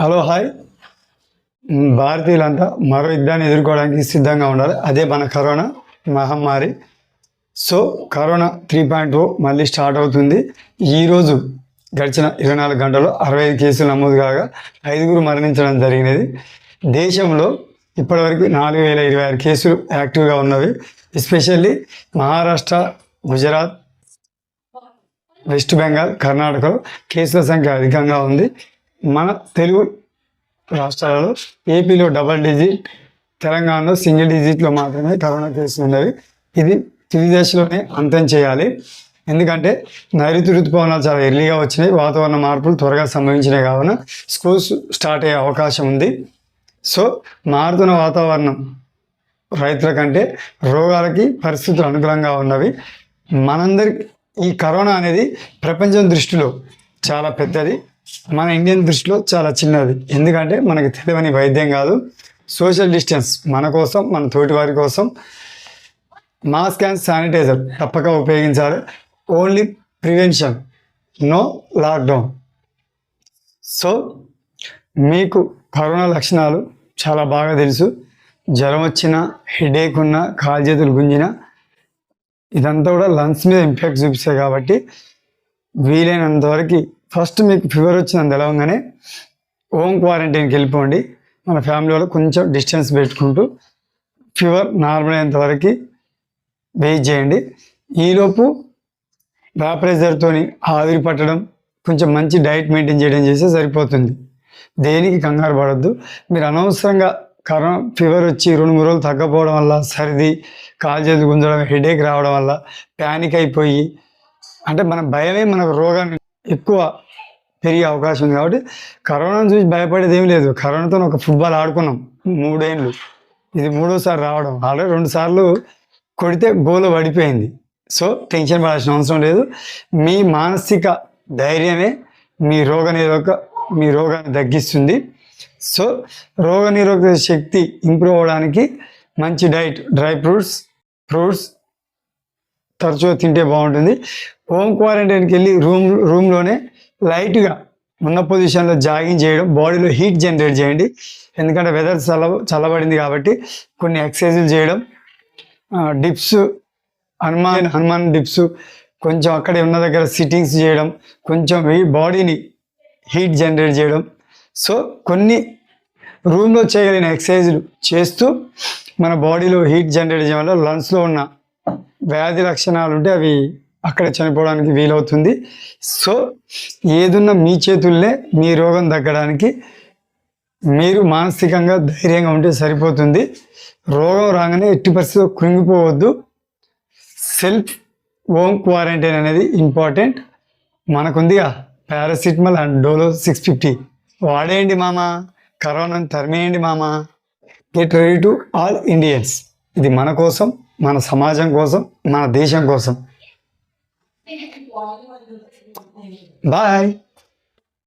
Hello hi. భారతీయులంతా మరో యుద్ధాన్ని ఎదుర్కోవడానికి సిద్ధంగా ఉండాలి. అదే మన కరోనా మహమ్మారి. So corona three point O మళ్ళీ స్టార్ట్ అవుతుంది. ఈరోజు గడిచిన ఇరవై నాలుగు గంటల్లో అరవై ఐదు కేసులు నమోదు కాగా ఐదుగురు మరణించడం జరిగినది. దేశంలో ఇప్పటివరకు నాలుగు వేల ఇరవై ఆరు కేసులు యాక్టివ్గా ఉన్నవి. Especially Maharashtra Gujarat West Bengal కర్ణాటకలో కేసుల సంఖ్య అధికంగా ఉంది. మన తెలుగు రాష్ట్రాలలో ఏపీలో డబల్ డిజిట్ తెలంగాణలో సింగిల్ డిజిట్లో మాత్రమే కరోనా కేసులు ఉన్నవి ఇది తుది దశలోనే అంతం చేయాలి. ఎందుకంటే నైరుతి ఋతుపవనాలు చాలా ఎర్లీగా వచ్చినాయి. వాతావరణ మార్పులు త్వరగా సంభవించినాయి కావున స్కూల్స్ స్టార్ట్ అయ్యే అవకాశం ఉంది. సో మారుతున్న వాతావరణం రైతుల కంటే రోగాలకి పరిస్థితులు అనుకూలంగా ఉన్నవి. మనందరి ఈ కరోనా అనేది ప్రపంచం దృష్టిలో చాలా పెద్దది. మన ఇండియన్ దృష్టిలో చాలా చిన్నది. ఎందుకంటే మనకి తెలియని వైద్యం కాదు. సోషల్ డిస్టెన్స్ మన కోసం మన తోటి వారి కోసం మాస్క్ అండ్ శానిటైజర్ తప్పక ఉపయోగించాలి. Only prevention. No lockdown. So మీకు కరోనా లక్షణాలు చాలా బాగా తెలుసు. జ్వరం వచ్చినా హెడేక్ ఉన్నా కాలు చేతులు గుంజినా ఇదంతా కూడా లంగ్స్ మీద ఇంపాక్ట్ చూపిస్తాయి కాబట్టి వీలైనంత వరకు ఫస్ట్ మీకు ఫీవర్ వచ్చిందని తెలవగానే హోమ్ క్వారంటైన్కి వెళ్ళిపోండి. మన ఫ్యామిలీ వాళ్ళు కొంచెం డిస్టెన్స్ పెట్టుకుంటూ ఫీవర్ నార్మల్ అయ్యేంత వరకు వెయిట్ చేయండి. ఈలోపు వ్యాపరైజర్తో ఆవిరి పట్టడం కొంచెం మంచి డైట్ మెయింటైన్ చేయడం చేస్తే సరిపోతుంది. దేనికి కంగారు పడద్దు. మీరు అనవసరంగా కరోనా ఫీవర్ వచ్చి రెండు మూడు రోజులు తగ్గపోవడం వల్ల సర్ది కాలు చేతులు గుంజడం హెడేక్ రావడం వల్ల ప్యానిక్ అయిపోయి అంటే మన భయమే మనకు రోగాన్ని ఎక్కువ పెరిగే అవకాశం ఉంది. కాబట్టి కరోనాను చూసి భయపడేది ఏం లేదు. కరోనాతో ఒక ఫుట్బాల్ ఆడుకున్నాం మూడేళ్ళు ఇది మూడోసారి రావడం. ఆల్రెడీ రెండు సార్లు కొడితే గోలు పడిపోయింది. సో టెన్షన్ పడాల్సిన అవసరం లేదు. మీ మానసిక ధైర్యమే మీ రోగ నిరోధక మీ రోగాన్ని తగ్గిస్తుంది. సో రోగ నిరోధక శక్తి ఇంప్రూవ్ అవ్వడానికి మంచి డైట్ డ్రై ఫ్రూట్స్ ఫ్రూట్స్ తరచుగా తింటే బాగుంటుంది. హోమ్ క్వారంటైన్కి వెళ్ళి రూమ్ రూమ్లోనే లైట్గా ఉన్న పొజిషన్లో జాగింగ్ చేయడం బాడీలో హీట్ జనరేట్ చేయండి. ఎందుకంటే వెదర్ చల్ల చల్లబడింది కాబట్టి కొన్ని ఎక్సర్సైజులు చేయడం డిప్స్ హనుమాన్ హనుమాన్ డిప్స్ కొంచెం అక్కడే ఉన్న దగ్గర సిట్టింగ్స్ చేయడం కొంచెం బాడీని హీట్ జనరేట్ చేయడం. సో కొన్ని రూమ్లో చేయగలిగిన ఎక్సర్సైజులు చేస్తూ మన బాడీలో హీట్ జనరేట్ చేయడం వల్ల లంగ్స్లో ఉన్న వ్యాధి లక్షణాలు ఉంటే అవి అక్కడ చనిపోవడానికి వీలవుతుంది. సో ఏదున్నా మీ చేతుల్లే మీ రోగం తగ్గడానికి మీరు మానసికంగా ధైర్యంగా ఉంటే సరిపోతుంది. రోగం రాగానే ఎట్టి పరిస్థితిలో కృంగిపోవద్దు. సెల్ఫ్ హోమ్ క్వారంటైన్ అనేది important. మనకుందిగా paracetamol and Dolo six fifty. వాడేయండి మామ. కరోనాను తరిమేయండి మామ. Get ready to all Indians. ఇది మన కోసం మన సమాజం కోసం మన దేశం కోసం. Bye.